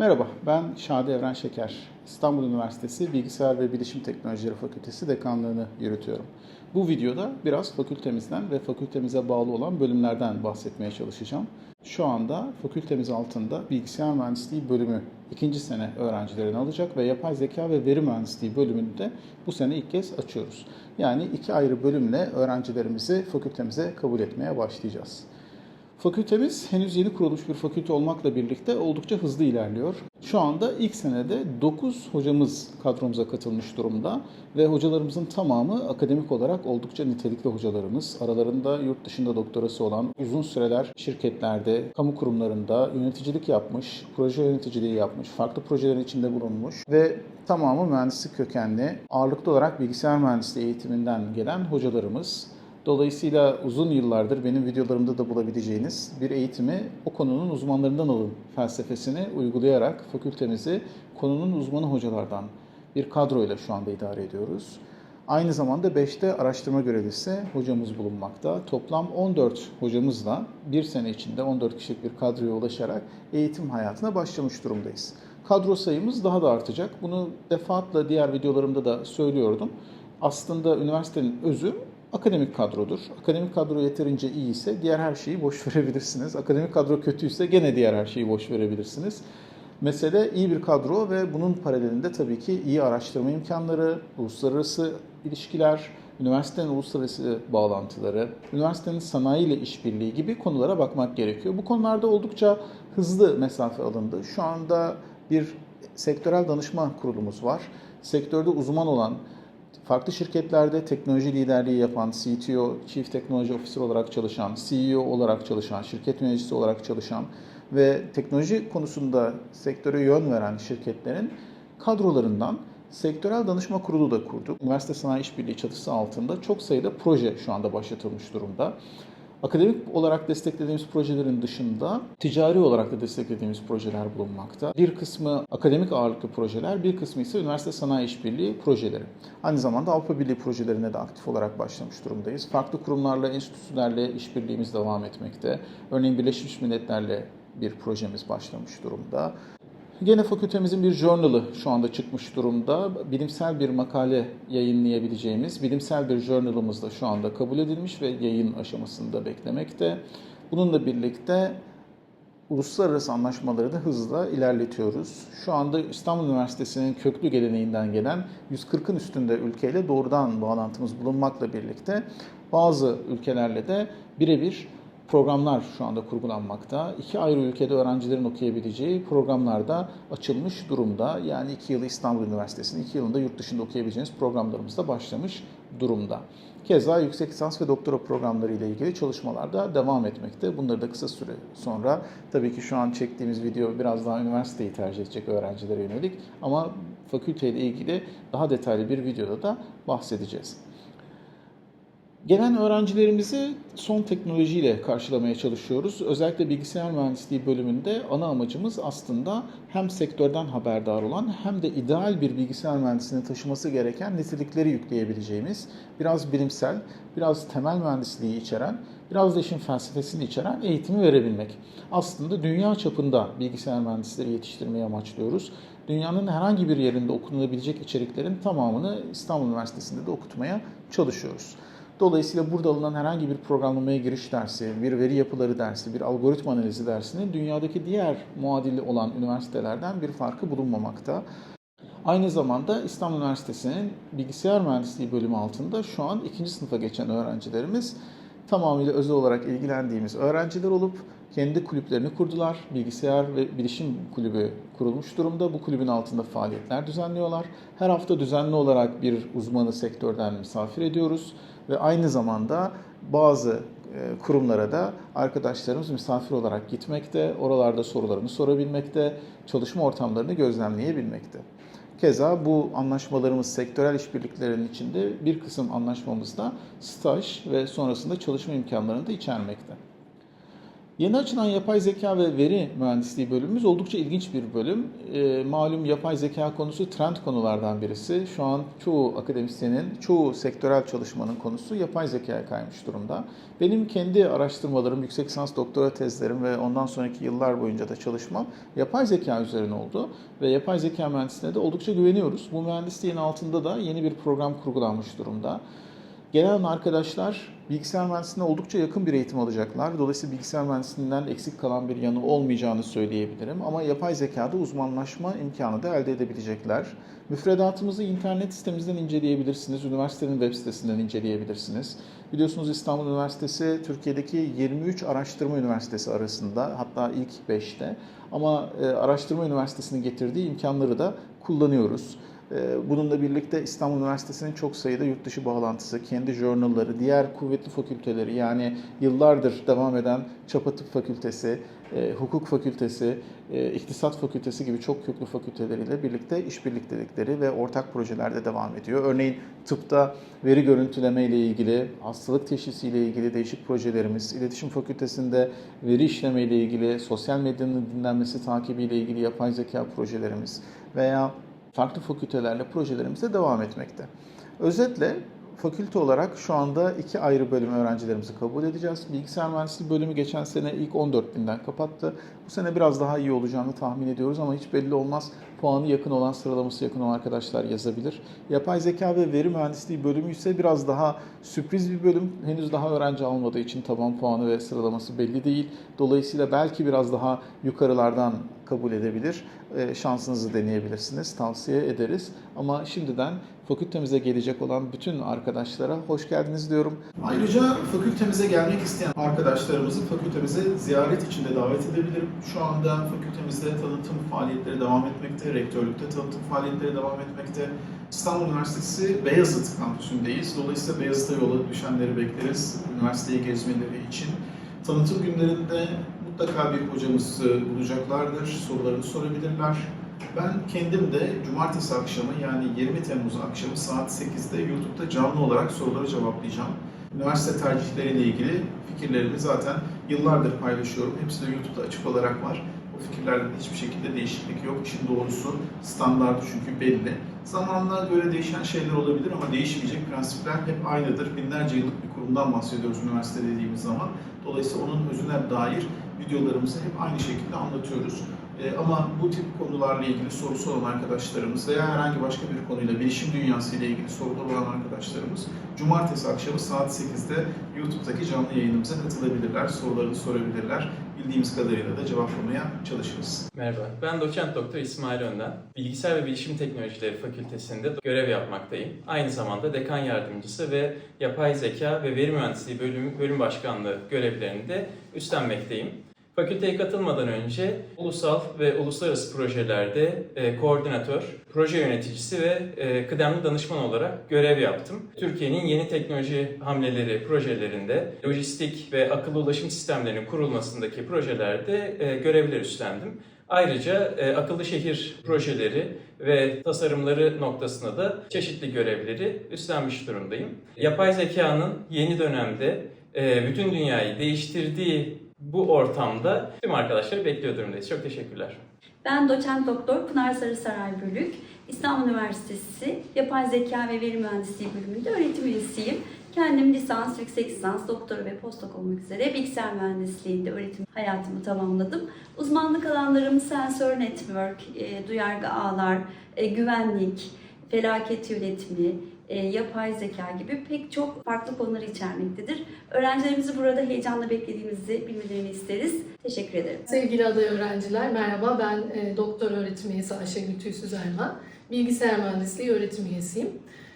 Merhaba, ben Şadi Evren Şeker. İstanbul Üniversitesi Bilgisayar ve Bilişim Teknolojileri Fakültesi dekanlığını yürütüyorum. Bu videoda biraz fakültemizden ve fakültemize bağlı olan bölümlerden bahsetmeye çalışacağım. Şu anda fakültemiz altında bilgisayar mühendisliği bölümü ikinci sene öğrencilerini alacak ve yapay zeka ve veri mühendisliği bölümünü de bu sene ilk kez açıyoruz. Yani iki ayrı bölümle öğrencilerimizi fakültemize kabul etmeye başlayacağız. Fakültemiz henüz yeni kurulmuş bir fakülte olmakla birlikte oldukça hızlı ilerliyor. Şu anda ilk senede 9 hocamız kadromuza katılmış durumda ve hocalarımızın tamamı akademik olarak oldukça nitelikli hocalarımız. Aralarında yurt dışında doktorası olan, uzun süreler şirketlerde, kamu kurumlarında yöneticilik yapmış, proje yöneticiliği yapmış, farklı projelerin içinde bulunmuş ve tamamı mühendislik kökenli, ağırlıklı olarak bilgisayar mühendisliği eğitiminden gelen hocalarımız. Dolayısıyla uzun yıllardır benim videolarımda da bulabileceğiniz bir eğitimi o konunun uzmanlarından alın felsefesini uygulayarak fakültemizi konunun uzmanı hocalardan bir kadroyla şu anda idare ediyoruz. Aynı zamanda 5'te araştırma görevlisi hocamız bulunmakta. Toplam 14 hocamızla bir sene içinde 14 kişilik bir kadroya ulaşarak eğitim hayatına başlamış durumdayız. Kadro sayımız daha da artacak. Bunu defaatle diğer videolarımda da söylüyordum. Aslında üniversitenin özü akademik kadrodur. Akademik kadro yeterince iyi ise diğer her şeyi boş verebilirsiniz. Akademik kadro kötüyse gene diğer her şeyi boş verebilirsiniz. Mesele iyi bir kadro ve bunun paralelinde tabii ki iyi araştırma imkanları, uluslararası ilişkiler, üniversitenin uluslararası bağlantıları, üniversitenin sanayi ile işbirliği gibi konulara bakmak gerekiyor. Bu konularda oldukça hızlı mesafe alındı. Şu anda bir sektörel danışma kurulumuz var. Sektörde uzman olan, farklı şirketlerde teknoloji liderliği yapan, CTO, Chief Technology Officer olarak çalışan, CEO olarak çalışan, şirket yöneticisi olarak çalışan ve teknoloji konusunda sektöre yön veren şirketlerin kadrolarından sektörel danışma kurulu da kurduk. Üniversite Sanayi İşbirliği çatısı altında çok sayıda proje şu anda başlatılmış durumda. Akademik olarak desteklediğimiz projelerin dışında ticari olarak da desteklediğimiz projeler bulunmakta. Bir kısmı akademik ağırlıklı projeler, bir kısmı ise üniversite sanayi işbirliği projeleri. Aynı zamanda Avrupa Birliği projelerine de aktif olarak başlamış durumdayız. Farklı kurumlarla, enstitülerle işbirliğimiz devam etmekte. Örneğin Birleşmiş Milletler'le bir projemiz başlamış durumda. Gene fakültemizin bir journalı şu anda çıkmış durumda. Bilimsel bir makale yayınlayabileceğimiz bilimsel bir journalımız da şu anda kabul edilmiş ve yayın aşamasında beklemekte. Bununla birlikte uluslararası anlaşmaları da hızla ilerletiyoruz. Şu anda İstanbul Üniversitesi'nin köklü geleneğinden gelen 140'ın üstünde ülkeyle doğrudan bağlantımız bulunmakla birlikte bazı ülkelerle de birebir programlar şu anda kurgulanmakta. İki ayrı ülkede öğrencilerin okuyabileceği programlar da açılmış durumda. Yani iki yılı İstanbul Üniversitesi'nin, iki yılında yurt dışında okuyabileceğiniz programlarımız da başlamış durumda. Keza yüksek lisans ve doktora programları ile ilgili çalışmalar da devam etmekte. Bunları da kısa süre sonra tabii ki şu an çektiğimiz video biraz daha üniversiteyi tercih edecek öğrencilere yönelik ama fakülteyle ilgili daha detaylı bir videoda da bahsedeceğiz. Gelen öğrencilerimizi son teknolojiyle karşılamaya çalışıyoruz. Özellikle bilgisayar mühendisliği bölümünde ana amacımız aslında hem sektörden haberdar olan hem de ideal bir bilgisayar mühendisliğini taşıması gereken nitelikleri yükleyebileceğimiz biraz bilimsel, biraz temel mühendisliği içeren, biraz da işin felsefesini içeren eğitimi verebilmek. Aslında dünya çapında bilgisayar mühendisleri yetiştirmeyi amaçlıyoruz. Dünyanın herhangi bir yerinde okunabilecek içeriklerin tamamını İstanbul Üniversitesi'nde de okutmaya çalışıyoruz. Dolayısıyla burada alınan herhangi bir programlamaya giriş dersi, bir veri yapıları dersi, bir algoritma analizi dersinin dünyadaki diğer muadili olan üniversitelerden bir farkı bulunmamakta. Aynı zamanda İstanbul Üniversitesi'nin bilgisayar mühendisliği bölümü altında şu an ikinci sınıfa geçen öğrencilerimiz tamamıyla özel olarak ilgilendiğimiz öğrenciler olup kendi kulüplerini kurdular. Bilgisayar ve bilişim kulübü kurulmuş durumda. Bu kulübün altında faaliyetler düzenliyorlar. Her hafta düzenli olarak bir uzmanı sektörden misafir ediyoruz ve aynı zamanda bazı e, kurumlara da arkadaşlarımız misafir olarak gitmekte, oralarda sorularını sorabilmekte, çalışma ortamlarını gözlemleyebilmekte. Keza bu anlaşmalarımız sektörel işbirliklerinin içinde bir kısım anlaşmamızda staj ve sonrasında çalışma imkanlarını da içermekte. Yeni açılan yapay zeka ve veri mühendisliği bölümümüz oldukça ilginç bir bölüm. E, malum yapay zeka konusu trend konulardan birisi. Şu an çoğu akademisyenin, çoğu sektörel çalışmanın konusu yapay zekaya kaymış durumda. Benim kendi araştırmalarım, yüksek lisans doktora tezlerim ve ondan sonraki yıllar boyunca da çalışmam yapay zeka üzerine oldu. Ve yapay zeka mühendisliğine de oldukça güveniyoruz. Bu mühendisliğin altında da yeni bir program kurgulanmış durumda. Gelen arkadaşlar bilgisayar mühendisliğine oldukça yakın bir eğitim alacaklar. Dolayısıyla bilgisayar mühendisliğinden eksik kalan bir yanı olmayacağını söyleyebilirim. Ama yapay zekada uzmanlaşma imkanı da elde edebilecekler. Müfredatımızı internet sitemizden inceleyebilirsiniz. Üniversitenin web sitesinden inceleyebilirsiniz. Biliyorsunuz İstanbul Üniversitesi Türkiye'deki 23 araştırma üniversitesi arasında hatta ilk 5'te. Ama e, araştırma üniversitesinin getirdiği imkanları da kullanıyoruz. Ee, Bununla birlikte İstanbul Üniversitesi'nin çok sayıda yurt dışı bağlantısı, kendi journalları, diğer kuvvetli fakülteleri yani yıllardır devam eden Çapa Tıp Fakültesi, e, Hukuk Fakültesi, e, İktisat Fakültesi gibi çok köklü fakülteleriyle birlikte işbirliktelikleri ve ortak projelerde devam ediyor. Örneğin tıpta veri görüntüleme ile ilgili, hastalık teşhisi ile ilgili değişik projelerimiz, İletişim Fakültesi'nde veri işleme ile ilgili, sosyal medyanın dinlenmesi takibi ile ilgili yapay zeka projelerimiz veya farklı fakültelerle projelerimize devam etmekte. Özetle fakülte olarak şu anda iki ayrı bölüm öğrencilerimizi kabul edeceğiz. Bilgisayar mühendisliği bölümü geçen sene ilk 14 binden kapattı. Bu sene biraz daha iyi olacağını tahmin ediyoruz ama hiç belli olmaz. Puanı yakın olan, sıralaması yakın olan arkadaşlar yazabilir. Yapay zeka ve veri mühendisliği bölümü ise biraz daha sürpriz bir bölüm. Henüz daha öğrenci almadığı için taban puanı ve sıralaması belli değil. Dolayısıyla belki biraz daha yukarılardan kabul edebilir. E, şansınızı deneyebilirsiniz. Tavsiye ederiz. Ama şimdiden fakültemize gelecek olan bütün arkadaşlara hoş geldiniz diyorum. Ayrıca fakültemize gelmek isteyen arkadaşlarımızı fakültemize ziyaret için de davet edebilirim. Şu anda fakültemizde tanıtım faaliyetleri devam etmekte, rektörlükte tanıtım faaliyetleri devam etmekte. İstanbul Üniversitesi Beyazıt kampüsündeyiz. Dolayısıyla Beyazıt'a yola düşenleri bekleriz üniversiteyi gezmeleri için. Tanıtım günlerinde mutlaka bir hocamız e, bulacaklardır, sorularını sorabilirler. Ben kendim de cumartesi akşamı yani 20 Temmuz akşamı saat 8'de YouTube'da canlı olarak soruları cevaplayacağım. Üniversite tercihleriyle ilgili fikirlerimi zaten yıllardır paylaşıyorum. Hepsi de YouTube'da açık olarak var. O fikirlerde de hiçbir şekilde değişiklik yok. İşin doğrusu standartı çünkü belli. Zamanla göre değişen şeyler olabilir ama değişmeyecek prensipler hep aynıdır. Binlerce yıllık bir kurumdan bahsediyoruz üniversite dediğimiz zaman. Dolayısıyla onun özüne dair videolarımızı hep aynı şekilde anlatıyoruz. Ee, ama bu tip konularla ilgili sorusu olan arkadaşlarımız veya herhangi başka bir konuyla, bilişim dünyası ile ilgili sorular olan arkadaşlarımız Cumartesi akşamı saat 8'de YouTube'daki canlı yayınımıza katılabilirler, sorularını sorabilirler. Bildiğimiz kadarıyla da cevaplamaya çalışırız. Merhaba, ben doçent doktor İsmail Önden. Bilgisayar ve Bilişim Teknolojileri Fakültesinde görev yapmaktayım. Aynı zamanda dekan yardımcısı ve yapay zeka ve veri mühendisliği bölüm, bölüm başkanlığı görevlerini de üstlenmekteyim. Fakülteye katılmadan önce ulusal ve uluslararası projelerde e, koordinatör, proje yöneticisi ve e, kıdemli danışman olarak görev yaptım. Türkiye'nin yeni teknoloji hamleleri projelerinde, lojistik ve akıllı ulaşım sistemlerinin kurulmasındaki projelerde e, görevler üstlendim. Ayrıca e, akıllı şehir projeleri ve tasarımları noktasında da çeşitli görevleri üstlenmiş durumdayım. Yapay zekanın yeni dönemde e, bütün dünyayı değiştirdiği bu ortamda tüm arkadaşları bekliyor durumdayız. Çok teşekkürler. Ben doçent doktor Pınar Sarısaray Bölük, İstanbul Üniversitesi Yapay Zeka ve Veri Mühendisliği bölümünde öğretim üyesiyim. Kendim lisans, yüksek lisans, doktora ve postdoc olmak üzere bilgisayar mühendisliğinde öğretim hayatımı tamamladım. Uzmanlık alanlarım sensör network, e, duyarlı ağlar, e, güvenlik, felaket yönetimi, yapay zeka gibi pek çok farklı konuları içermektedir. Öğrencilerimizi burada heyecanla beklediğimizi bilmelerini isteriz. Teşekkür ederim. Sevgili aday öğrenciler, merhaba. Ben e, doktor öğretim üyesi Ayşegül Tüysüz Erman. Bilgisayar mühendisliği öğretim üyesiyim.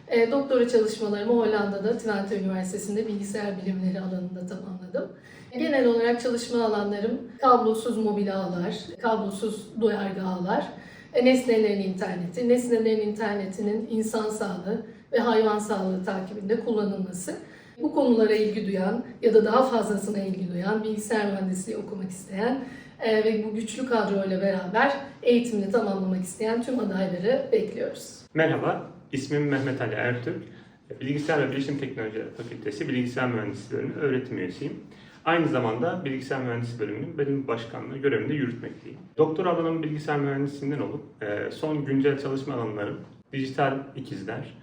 E, doktora çalışmalarımı Hollanda'da Twente Üniversitesi'nde bilgisayar bilimleri alanında tamamladım. Genel olarak çalışma alanlarım kablosuz mobil ağlar, kablosuz duyarlı ağlar, e, nesnelerin interneti, nesnelerin internetinin insan sağlığı ve hayvan sağlığı takibinde kullanılması. Bu konulara ilgi duyan ya da daha fazlasına ilgi duyan, bilgisayar mühendisliği okumak isteyen e, ve bu güçlü kadroyla beraber eğitimini tamamlamak isteyen tüm adayları bekliyoruz. Merhaba, ismim Mehmet Ali Ertürk. Bilgisayar ve Bilişim Teknolojileri Fakültesi Bilgisayar Mühendisliği Bölümü öğretim üyesiyim. Aynı zamanda bilgisayar mühendisliği bölümünün bölüm başkanlığı görevinde yürütmekteyim. Doktor alanım bilgisayar mühendisliğinden olup e, son güncel çalışma alanlarım dijital ikizler,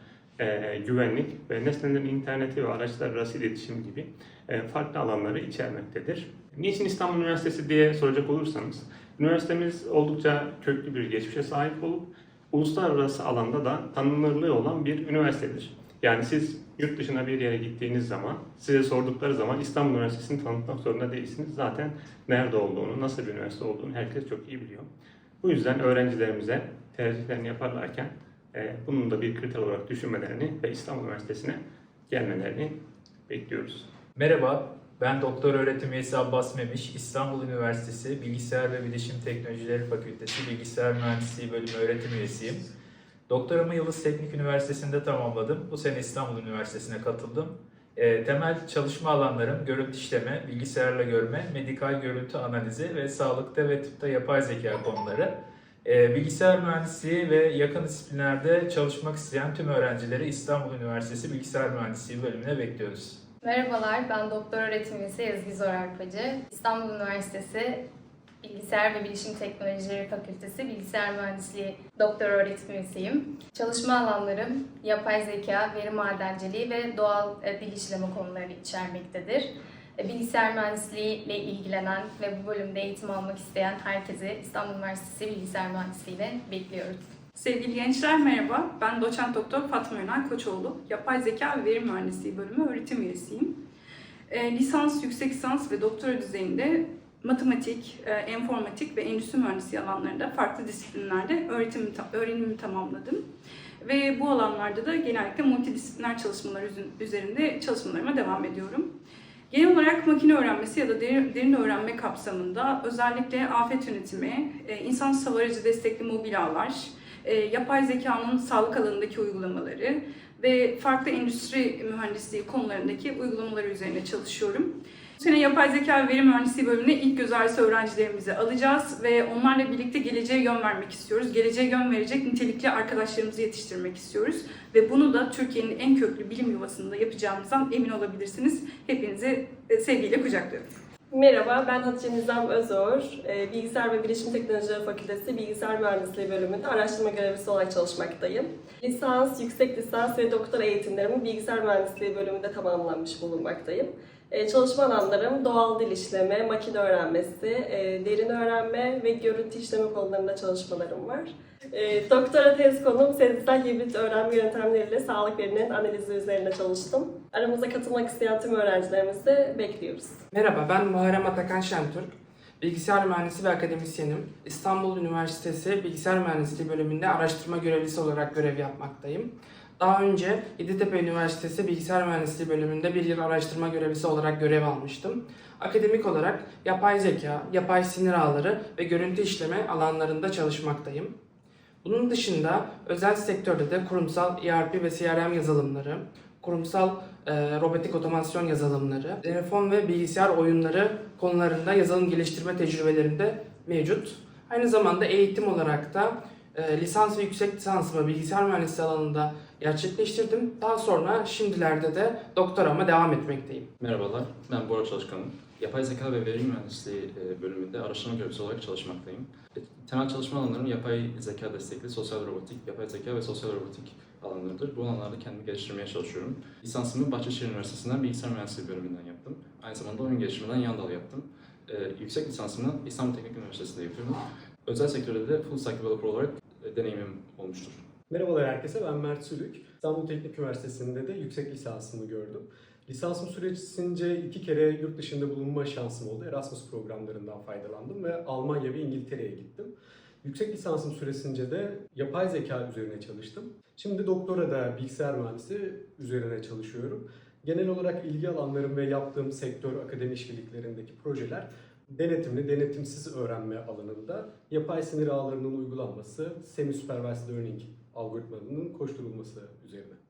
e, güvenlik ve nesnelerin interneti ve araçlar arası iletişim gibi e, farklı alanları içermektedir. Niçin İstanbul Üniversitesi diye soracak olursanız, üniversitemiz oldukça köklü bir geçmişe sahip olup uluslararası alanda da tanınırlığı olan bir üniversitedir. Yani siz yurt dışına bir yere gittiğiniz zaman, size sordukları zaman İstanbul Üniversitesi'ni tanıtmak zorunda değilsiniz. Zaten nerede olduğunu, nasıl bir üniversite olduğunu herkes çok iyi biliyor. Bu yüzden öğrencilerimize tercihlerini yaparlarken e, bunun da bir kriter olarak düşünmelerini ve İstanbul Üniversitesi'ne gelmelerini bekliyoruz. Merhaba, ben Doktor Öğretim Üyesi Abbas Memiş, İstanbul Üniversitesi Bilgisayar ve Bilişim Teknolojileri Fakültesi Bilgisayar Mühendisliği Bölümü öğretim üyesiyim. Doktoramı Yıldız Teknik Üniversitesi'nde tamamladım. Bu sene İstanbul Üniversitesi'ne katıldım. E, temel çalışma alanlarım görüntü işleme, bilgisayarla görme, medikal görüntü analizi ve sağlıkta ve tıpta yapay zeka konuları. E, bilgisayar mühendisliği ve yakın disiplinlerde çalışmak isteyen tüm öğrencileri İstanbul Üniversitesi Bilgisayar Mühendisliği bölümüne bekliyoruz. Merhabalar, ben doktor öğretim üyesi Ezgi Zorarpacı. İstanbul Üniversitesi Bilgisayar ve Bilişim Teknolojileri Fakültesi Bilgisayar Mühendisliği doktor öğretim üyesiyim. Çalışma alanlarım yapay zeka, veri madenciliği ve doğal e, dil işleme konularını içermektedir. E, Bilgisayar mühendisliği ile ilgilenen ve bu bölümde eğitim almak isteyen herkesi İstanbul Üniversitesi Bilgisayar Mühendisliği ile bekliyoruz. Sevgili gençler merhaba. Ben doçent doktor Fatma Ünal Koçoğlu. Yapay Zeka ve Veri Mühendisliği bölümü öğretim üyesiyim. E, lisans, yüksek lisans ve doktora düzeyinde matematik, e, enformatik ve endüstri mühendisliği alanlarında farklı disiplinlerde öğretim, öğrenimi tamamladım. Ve bu alanlarda da genellikle multidisipliner çalışmalar üzerinde çalışmalarıma devam ediyorum. Genel olarak makine öğrenmesi ya da derin, öğrenme kapsamında özellikle afet yönetimi, e, insan savarıcı destekli mobil ağlar, e, yapay zekanın sağlık alanındaki uygulamaları ve farklı endüstri mühendisliği konularındaki uygulamaları üzerine çalışıyorum. Bu sene yapay zeka ve veri mühendisliği bölümüne ilk göz ağrısı öğrencilerimizi alacağız ve onlarla birlikte geleceğe yön vermek istiyoruz. Geleceğe yön verecek nitelikli arkadaşlarımızı yetiştirmek istiyoruz ve bunu da Türkiye'nin en köklü bilim yuvasında yapacağımızdan emin olabilirsiniz. Hepinizi e, sevgiyle kucaklıyorum. Merhaba, ben Hatice Nizam Özoğur. Ee, Bilgisayar ve Bilişim Teknolojileri Fakültesi Bilgisayar Mühendisliği bölümünde araştırma görevlisi olarak çalışmaktayım. Lisans, yüksek lisans ve doktora eğitimlerimi Bilgisayar Mühendisliği bölümünde tamamlanmış bulunmaktayım. Ee, Çalışma alanlarım doğal dil işleme, makine öğrenmesi, e, derin öğrenme ve görüntü işleme konularında çalışmalarım var. Ee, Doktora tez konum sezgisel hibrit öğrenme yöntemleriyle sağlık verinin analizi üzerine çalıştım. Aramıza katılmak isteyen tüm öğrencilerimizi bekliyoruz. Merhaba, ben Muharrem Atakan Şentürk. Bilgisayar mühendisi ve akademisyenim. İstanbul Üniversitesi Bilgisayar Mühendisliği bölümünde araştırma görevlisi olarak görev yapmaktayım. Daha önce Yeditepe Üniversitesi Bilgisayar Mühendisliği bölümünde bir yıl araştırma görevlisi olarak görev almıştım. Akademik olarak yapay zeka, yapay sinir ağları ve görüntü işleme alanlarında çalışmaktayım. Bunun dışında özel sektörde de kurumsal ERP ve CRM yazılımları, kurumsal e, robotik otomasyon yazılımları, telefon ve bilgisayar oyunları konularında yazılım geliştirme tecrübelerinde mevcut. Aynı zamanda eğitim olarak da e, lisans ve yüksek lisansımı bilgisayar mühendisliği alanında gerçekleştirdim. Daha sonra şimdilerde de doktorama devam etmekteyim. Merhabalar, ben Bora Çalışkanım. Yapay zeka ve veri mühendisliği e, bölümünde araştırma görevlisi olarak çalışmaktayım. E, Temel çalışma alanlarım yapay zeka destekli sosyal robotik, yapay zeka ve sosyal robotik alanlarıdır. Bu alanlarda kendimi geliştirmeye çalışıyorum. Lisansımı Bahçeşehir Üniversitesi'nden bilgisayar mühendisliği bölümünden yaptım. Aynı zamanda oyun geliştirinden yan dal yaptım. E, Yüksek lisansımı İstanbul Teknik Üniversitesi'nde yapıyorum. Özel sektörde de full stack developer olarak e, deneyimim olmuştur. Merhabalar herkese, ben Mert Sülük. İstanbul Teknik Üniversitesi'nde de yüksek lisansımı gördüm. Lisansım süresince iki kere yurt dışında bulunma şansım oldu. Erasmus programlarından faydalandım ve Almanya ve İngiltere'ye gittim. Yüksek lisansım süresince de yapay zeka üzerine çalıştım. Şimdi doktora da bilgisayar mühendisi üzerine çalışıyorum. Genel olarak ilgi alanlarım ve yaptığım sektör akademi işbirliklerindeki projeler denetimli, denetimsiz öğrenme alanında yapay sinir ağlarının uygulanması, semi-supervised learning algoritmalarının koşturulması üzerine.